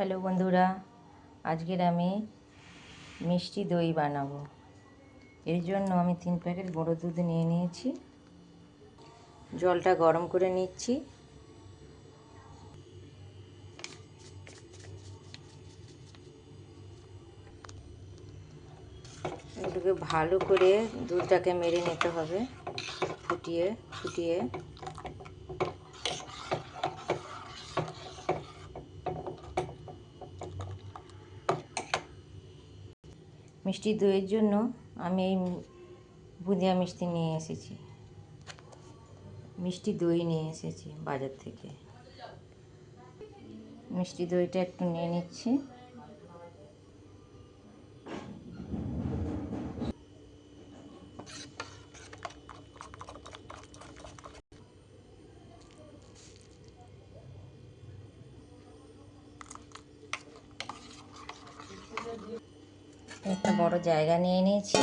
Hello বন্ধুরা, আজকের আমি মিষ্টি দই বানাবো। এর জন্য আমি তিন প্যাকেট গুঁড়ো দুধ নিয়ে নিয়েছি। জলটা গরম করে নিচ্ছি। এগুলোকে ভালো করে দুধটাকে মেরে নিতে হবে, ফুটিয়ে ফুটিয়ে। মিষ্টি দইয়ের জন্য আমি এই বুঁদিয়া মিষ্টি নিয়ে এসেছি। মিষ্টি দই নিয়ে এসেছি বাজার থেকে। মিষ্টি দইটা একটু নিয়ে নিচ্ছি। একটা বড় জায়গা নিয়ে নিয়েছি।